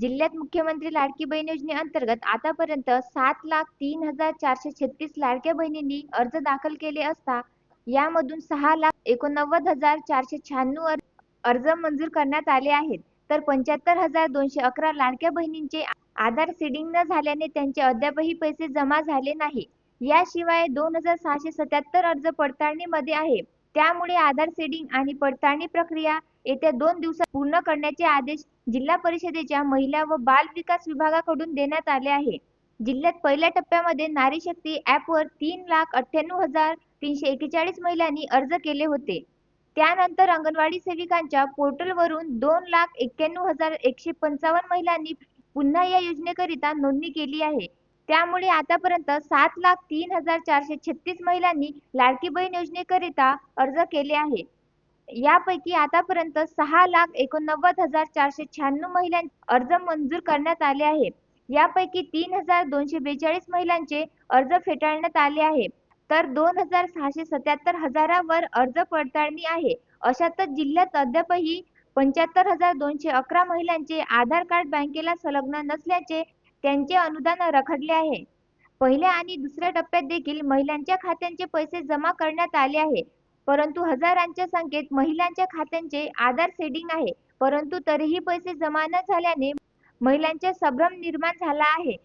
जिल्ह्यात मुख्यमंत्री लाडकी बहीण योजनेअंतर्गत आतापर्यंत सात लाख तीन हजार चारशे छत्तीस लाडक्या बहिणींनी अर्ज दाखल केले असता यामधून सहा लाख एकोणनव्वद हजार चारशे शहाण्णव अर्ज मंजूर करण्यात आले आहेत. तर पंच्याहत्तर हजार दोनशे अकरा लाडक्या बहिणींचे आधार सीडिंग न झाल्याने त्यांचे अद्यापही पैसे जमा झाले नाही. याशिवाय दोन हजार सहाशे सत्याहत्तर अर्ज पडताळणीमध्ये आहे. त्यामुळे आधार सीडिंग आणि पडताळणी प्रक्रिया येत्या दोन दिवसात पूर्ण करण्याचे आदेश जिल्हा परिषदेच्या महिला व बाल विकास विभागाकडून देण्यात आले आहे. जिल्ह्यात पहिल्या टप्प्यामध्ये नारी शक्ती ॲपवर तीन लाख अठ्ठ्याण्णव हजार तीनशे एकेचाळीस महिलांनी अर्ज केले होते. त्यानंतर अंगणवाडी सेविकांच्या पोर्टलवरून दोन लाख एक्क्याण्णव हजार एकशे पंचावन्न महिलांनी पुन्हा या योजनेकरिता नोंदणी केली आहे. त्यामुळे आतापर्यंत सात लाख तीन हजार चारशे छत्तीस महिलांनी लाडकी बहीण योजनेकरिता अर्ज केले आहे यापैकी आतापर्यंत सहा लाख एकोणनव्वद हजार चारशे शहाण्णव महिलां अर्ज मंजूर करण्यात आले आहे यापैकी तीन हजार दोनशे बेचाळीस महिलांचे अर्ज फेटाळण्यात आले आहे तर दोन हजार सहाशे सत्याहत्तर हजारावर अर्ज पडताळणी आहे. अशातच जिल्ह्यात अद्यापही पंच्याहत्तर हजार दोनशे अकरा महिलांचे आधार कार्ड बँकेला संलग्न नसल्याचे त्यांचे अनुदान रखडले आहे. पहिल्या आणि दुसऱ्या टप्प्यात देखील महिलांच्या खात्यांचे पैसे जमा करण्यात आले आहे. परंतु हजारांच्या संख्येत महिलांच्या खात्यांचे आधार सेडिंग आहे. परंतु तरीही पैसे जमा न झाल्याने महिलांच्या संभ्रम निर्माण झाला आहे.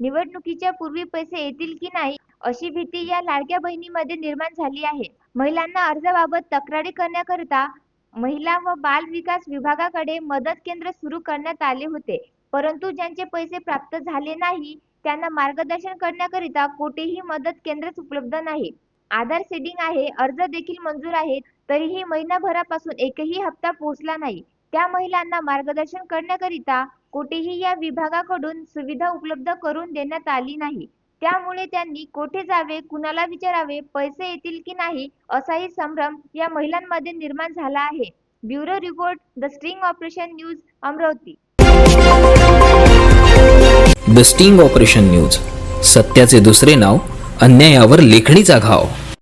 निवडणुकीच्या पूर्वी पैसे येतील की नाही अशी भीती या लाडक्या बहिणीमध्ये निर्माण झाली आहे. महिलांना अर्जाबाबत तक्रारी करण्याकरिता महिला व बाल विकास विभागाकडे मदत केंद्र सुरू करण्यात आले होते. परंतु ज्यांचे पैसे प्राप्त झाले नाही त्यांना मार्गदर्शन करण्याकरिता कोठेही मदत केंद्रच उपलब्ध नाही. आधार सेडिंग आहे अर्ज देखील मंजूर आहे तरीही महिनाभरापासून एकही हप्ता पोहोचला नाही. त्या महिलांना मार्गदर्शन करण्याकरिता कोठेही या विभागाकडून सुविधा उपलब्ध करून देण्यात आली नाही. त्यामुळे त्यांनी कोठे जावे कुणाला विचारावे पैसे येतील की नाही असाही संभ्रम या महिलांमध्ये निर्माण झाला आहे. Bureau report the string operation news Amravati. The sting operation news सत्याचे दुसरे नाव अन्यायावर लेखणीचा घाव.